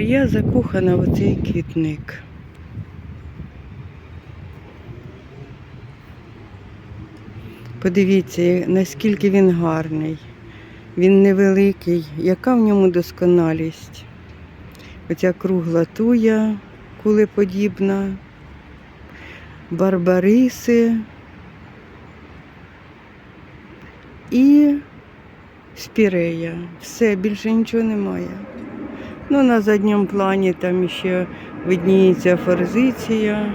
Я закохана в цей квітник. Подивіться, наскільки він гарний. Він невеликий, яка в ньому досконалість. Оця кругла туя, кулеподібна, барбариси і спірея. Все, більше нічого немає. Ну, на задньому плані там ще видніється форзиція.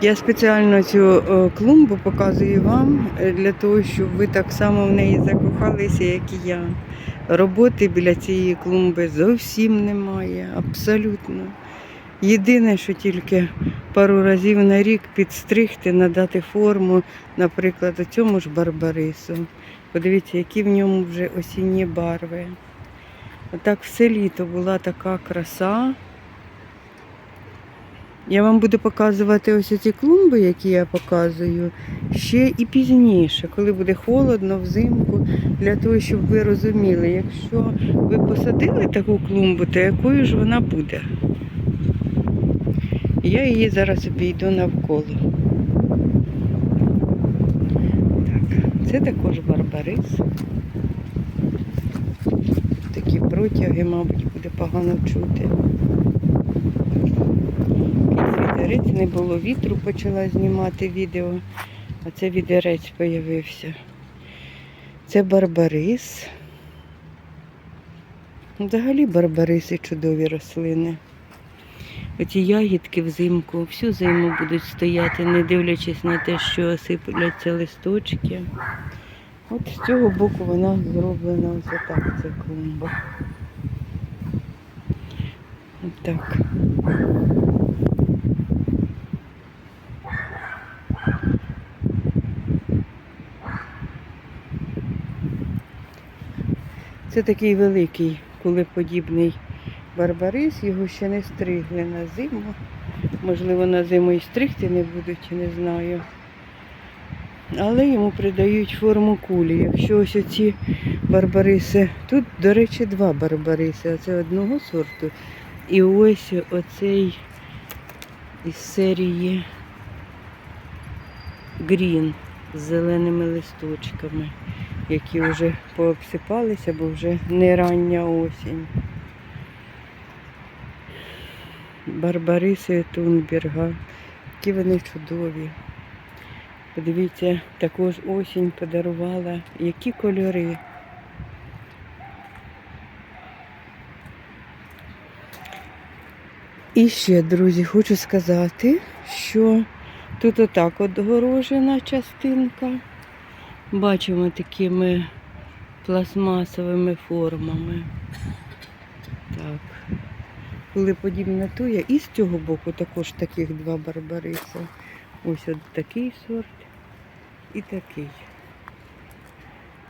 Я спеціально цю е, клумбу показую вам е, для того, щоб ви так само в неї закохалися, як і я. Роботи біля цієї клумби зовсім немає, абсолютно. Єдине, що тільки пару разів на рік підстригти, надати форму, наприклад, цьому ж барбарису. Подивіться, які в ньому вже осінні барви. Отак все літо була така краса. Я вам буду показувати ось ці клумби, які я показую, ще і пізніше, коли буде холодно взимку, для того, щоб ви розуміли, якщо ви посадили таку клумбу, то якою ж вона буде. Я її зараз обійду навколо. Так, це також барбарис. Протяги, мабуть, буде погано чути. Вітерець не було вітру, почала знімати відео, а це відерець появився. Це барбарис. Взагалі барбариси чудові рослини. Оці ягідки взимку всю зиму будуть стояти, не дивлячись на те, що осипляться листочки. От з цього боку вона зроблена ось так, ця клумба. Так. Це такий великий кулеподібний барбарис, його ще не стригли на зиму. Можливо, на зиму і стригти не будуть, не знаю. Але йому придають форму кулі. Якщо ось оці барбариси, тут, до речі, два барбариси, а це одного сорту. І ось оцей із серії Грін з зеленими листочками, які вже пообсипалися, бо вже не рання осінь. Барбариси Тунберга. Які вони чудові. Подивіться, також осінь подарувала. Які кольори. І ще, друзі, хочу сказати, що тут отак отгорожена частинка. Бачимо такими пластмасовими формами. Так. Коли подібна туя, і з цього боку також таких два барбариса. Ось от такий сорт і такий.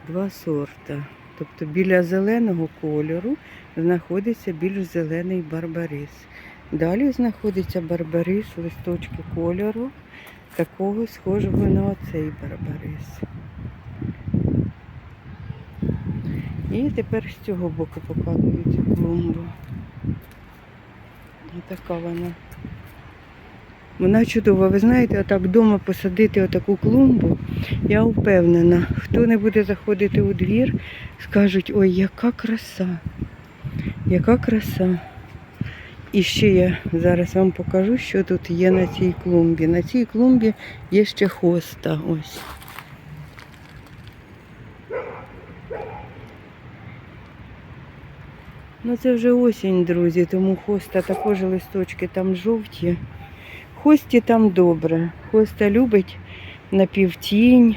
Два сорта. Тобто біля зеленого кольору знаходиться більш зелений барбарис. Далі знаходиться барбарис, листочки кольору, такого схожого на оцей барбарис. І тепер з цього боку показую цю клумбу. Отака вона. Вона чудова. Ви знаєте, отак вдома посадити отаку клумбу, я впевнена, хто не буде заходити у двір, скажуть, ой, яка краса, яка краса. І ще я зараз вам покажу, що тут є на цій клумбі. На цій клумбі є ще хоста. Ось. Ну це вже осінь, друзі, тому хоста також листочки там жовті. Хості там добре. Хоста любить напівтінь,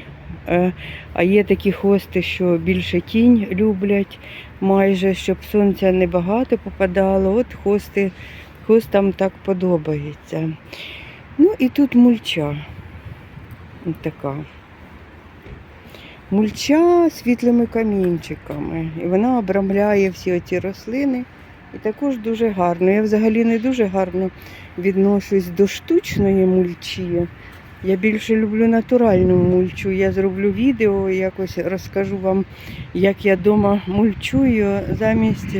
а є такі хости, що більше тінь люблять, майже, щоб сонця небагато попадало. От хости, хостам так подобається. Ну і тут мульча. Ось така. Мульча світлими камінчиками. І вона обрамляє всі оці рослини. І також дуже гарно. Я взагалі не дуже гарно відношусь до штучної мульчі, Я більше люблю натуральну мульчу. Я зроблю відео, якось розкажу вам, як я вдома мульчую замість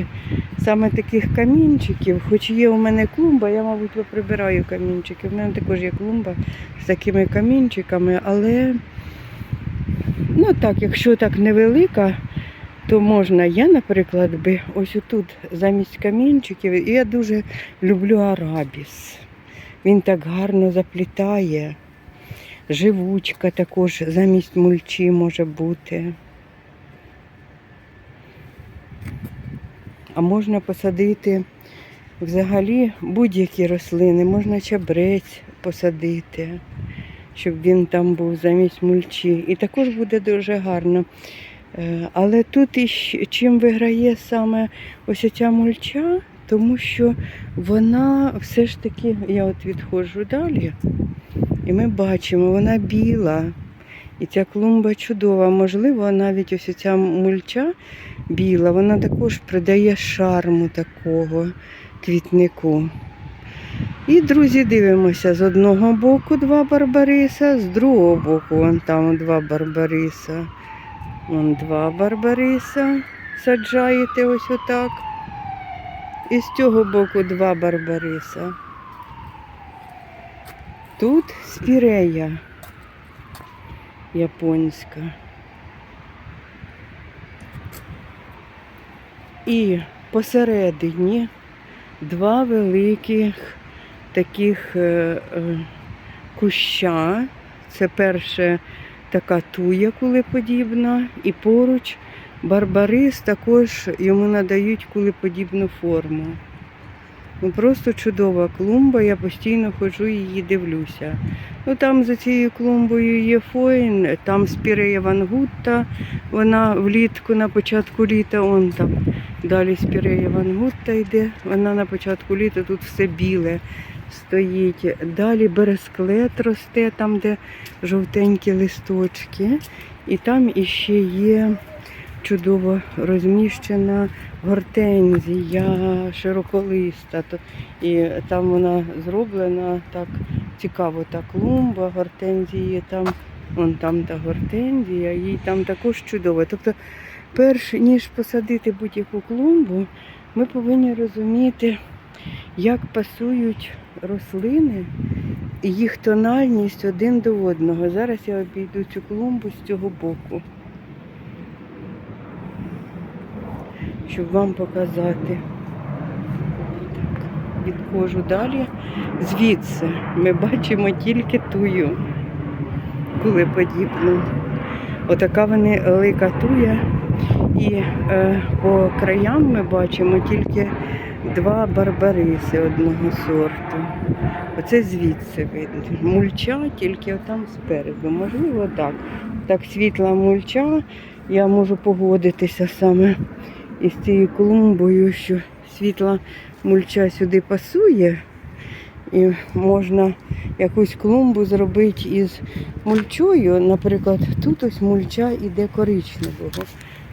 саме таких камінчиків. Хоч є у мене клумба, я, мабуть, прибираю камінчики. У мене також є клумба з такими камінчиками, але ну так, якщо так невелика, то можна. Я, наприклад, би ось отут замість камінчиків, і я дуже люблю арабіс. Він так гарно заплітає. Живучка також замість мульчі може бути. А можна посадити взагалі будь-які рослини, можна чабрець посадити, щоб він там був замість мульчі. І також буде дуже гарно. Е, Але тут іщ- чим виграє саме ось ця мульча, тому що вона все ж таки, я от відходжу далі, і ми бачимо, вона біла. І ця клумба чудова. Можливо, навіть ось ця мульча біла, вона також придає шарму такого квітнику. І, друзі, дивимося з одного боку два барбариса, з другого боку вон там два барбариса. Вон два барбариса саджаєте ось отак. І з цього боку два барбариса. Тут спірея японська. І посередині два великих таких е, е, куща. Це перше така туя кулеподібна, і поруч барбарис також йому надають кулеподібну форму. Ну, просто чудова клумба, я постійно ходжу її дивлюся. Ну там за цією клумбою є фоїн, там спірея вангутта, вона влітку на початку літа, он там далі спірея вангутта йде, вона на початку літа тут все біле стоїть. Далі бересклет росте, там, де жовтенькі листочки. І там іще є чудово розміщена гортензія широколиста. І там вона зроблена так цікаво, та клумба, гортензії там, вон там та гортензія, і там також чудово. Тобто, перш ніж посадити будь-яку клумбу, ми повинні розуміти, як пасують рослини і їх тональність один до одного. Зараз я обійду цю клумбу з цього боку. Щоб вам показати. Так, відходжу далі. Звідси ми бачимо тільки тую кулеподібну. Отака вони велика туя. І е, по краям ми бачимо тільки два барбариси одного сорту. Оце звідси видно. Мульча тільки отам спереду. Можливо, так. Так, світла мульча. Я можу погодитися саме із цією клумбою, що світла мульча сюди пасує. І можна якусь клумбу зробити із мульчою. Наприклад, тут ось мульча іде коричневого,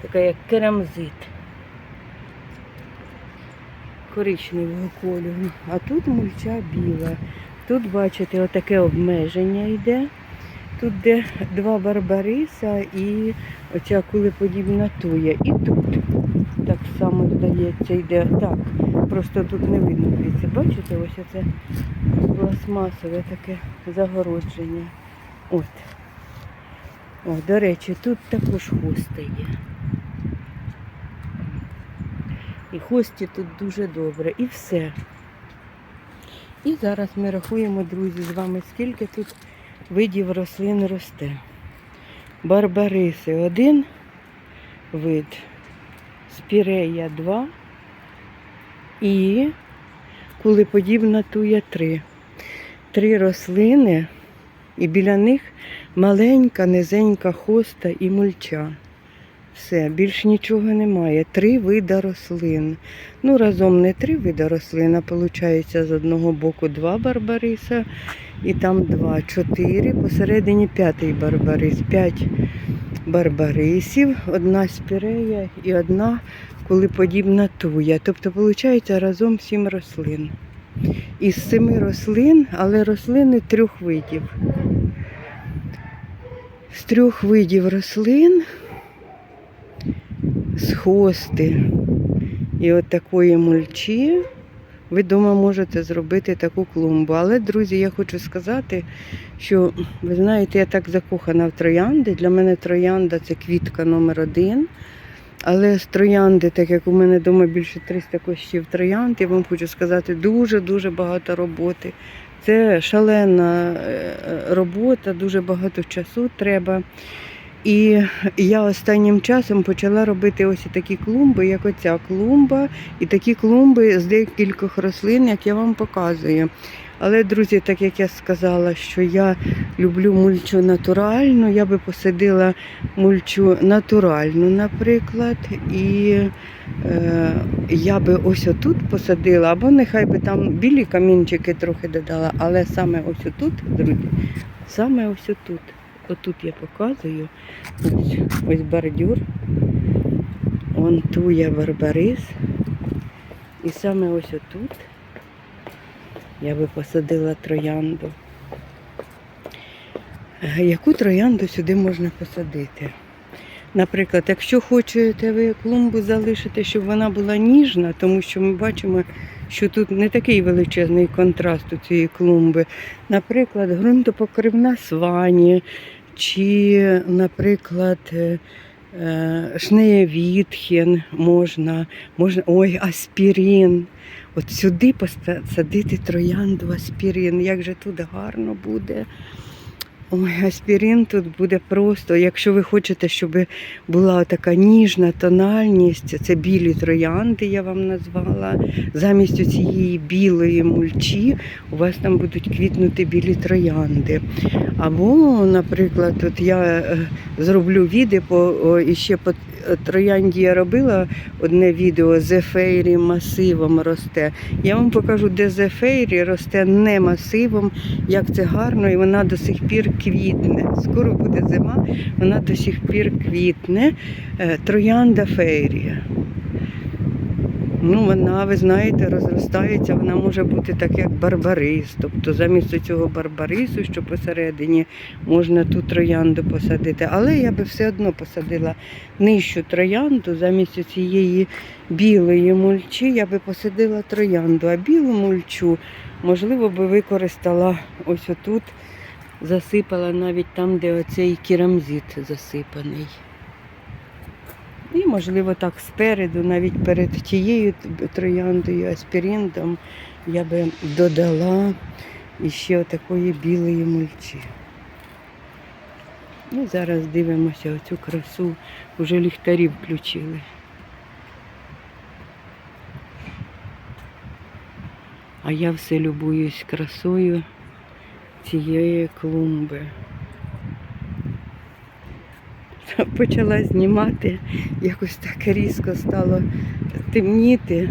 така як керамзит. Коричневого кольору. А тут мульча біла. Тут, бачите, отаке обмеження йде. Тут де два барбариса і оця кулеподібна туя. І тут само здається йде. Так, просто тут не видно дивіться. Бачите, ось це пластмасове таке загородження. От. О, до речі, тут також хости є. І хості тут дуже добре. І все. І зараз ми рахуємо, друзі, з вами, скільки тут видів рослин росте. Барбариси один вид, спірея два і кулеподібна туя три. Три рослини, і біля них маленька, низенька хоста і мульча. Все, більш нічого немає. Три вида рослин. Ну, разом не три вида рослин, а виходить з одного боку два барбариса і там два, чотири, посередині п'ятий барбарис, п'ять барбарисів, одна спірея і одна кулеподібна туя. Тобто, виходить разом сім рослин. Із семи рослин, але рослини трьох видів. з трьох видів рослин, з хости і от такої мульчі. Ви вдома можете зробити таку клумбу. Але, друзі, я хочу сказати, що ви знаєте, я так закохана в троянди. Для мене троянда це квітка номер один. Але з троянди, так як у мене вдома більше 300 кущів троянд, я вам хочу сказати, дуже-дуже багато роботи. Це шалена е, робота, дуже багато часу треба. І я останнім часом почала робити ось такі клумби, як оця клумба, і такі клумби з декількох рослин, як я вам показую. Але, друзі, так як я сказала, що я люблю мульчу натуральну, я би посадила мульчу натуральну, наприклад, і е, я би ось отут посадила, або нехай би там білі камінчики трохи додала, але саме ось отут, друзі, саме ось отут. Отут я показую. Ось, ось бордюр. Вон туя барбарис. І саме ось отут я би посадила троянду. Яку троянду сюди можна посадити? Наприклад, якщо хочете ви клумбу залишити, щоб вона була ніжна, тому що ми бачимо, що тут не такий величезний контраст у цієї клумби. Наприклад, ґрунтопокривна свані, чи, наприклад, е, е, можна, можна, ой, аспірин. От сюди посадити троянду аспірин. Як же тут гарно буде. Ой, аспірин тут буде просто. Якщо ви хочете, щоб була така ніжна тональність, це білі троянди, я вам назвала. Замість цієї білої мульчі у вас там будуть квітнути білі троянди. Або, наприклад, от я е, зроблю відео і ще по троянді я робила одне відео зефейрі масивом росте. Я вам покажу, де зефейрі росте не масивом, як це гарно, і вона до сих пір квітне. Скоро буде зима, вона до сих пір квітне. Е, Троянда фейрія. Ну, вона, ви знаєте, розростається, вона може бути так, як барбарис. Тобто замість цього барбарису, що посередині, можна ту троянду посадити. Але я би все одно посадила нижчу троянду, замість цієї білої мульчі я би посадила троянду, а білу мульчу, можливо, би використала ось отут, засипала навіть там, де оцей керамзит засипаний. І, можливо, так спереду, навіть перед тією трояндою, аспіріндом, я би додала іще отакої білої мульчі. Ну, зараз дивимося оцю красу, вже ліхтарі включили. А я все любуюсь красою цієї клумби. Почала знімати, якось так різко стало темніти.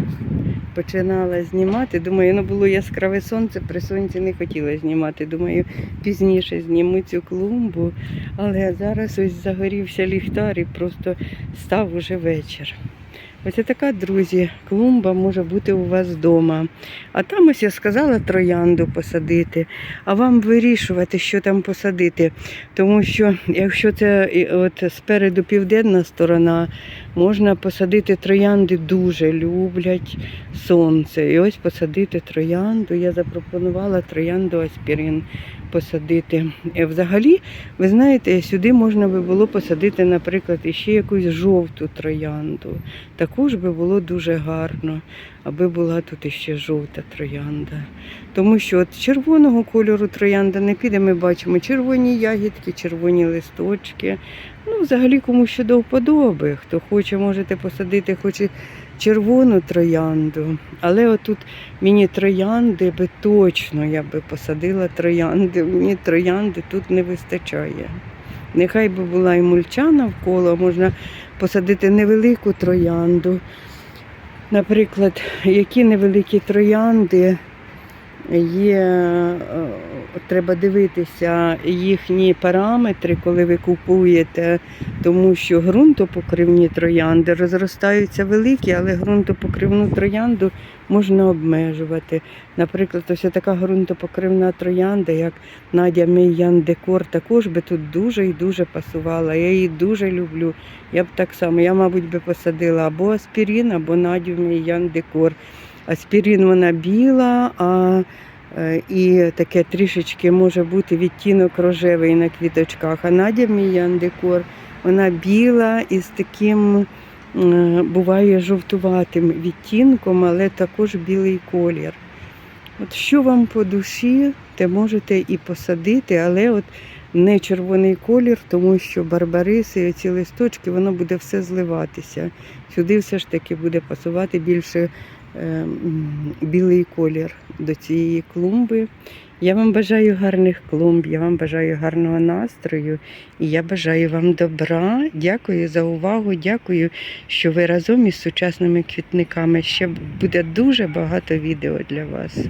Починала знімати. Думаю, ну було яскраве сонце, при сонці не хотіла знімати. Думаю, пізніше зніму цю клумбу. Але зараз ось загорівся ліхтар і просто став уже вечір. Ось така, друзі, клумба може бути у вас вдома. А там ось я сказала троянду посадити, а вам вирішувати, що там посадити. Тому що якщо це от спереду південна сторона, можна посадити троянди дуже люблять сонце. І ось посадити троянду. Я запропонувала троянду аспірин посадити. І взагалі, ви знаєте, сюди можна би було посадити, наприклад, іще якусь жовту троянду. Також би було дуже гарно, аби була тут іще жовта троянда. Тому що от червоного кольору троянда не піде, ми бачимо червоні ягідки, червоні листочки. Ну, взагалі, кому що до вподоби. Хто хоче, можете посадити хоч і червону троянду. Але отут мені троянди би точно я би посадила троянди. Мені троянди тут не вистачає. Нехай би була і мульча навколо, можна посадити невелику троянду. Наприклад, які невеликі троянди Є, треба дивитися їхні параметри, коли ви купуєте, тому що ґрунтопокривні троянди розростаються великі, але ґрунтопокривну троянду можна обмежувати. Наприклад, ось така ґрунтопокривна троянда, як Надя Мейян Декор, також би тут дуже і дуже пасувала. Я її дуже люблю. Я б так само, я, мабуть, би посадила або аспірин, або Надю Мейян Декор. Аспірин вона біла, а і таке трішечки може бути відтінок рожевий на квіточках. А Надя Мійян Декор, вона біла і з таким е, буває жовтуватим відтінком, але також білий колір. От що вам по душі, те можете і посадити, але от не червоний колір, тому що барбариси, ці листочки, воно буде все зливатися. Сюди все ж таки буде пасувати більше е, білий колір до цієї клумби. Я вам бажаю гарних клумб, я вам бажаю гарного настрою і я бажаю вам добра. Дякую за увагу. Дякую, що ви разом із сучасними квітниками. Ще буде дуже багато відео для вас.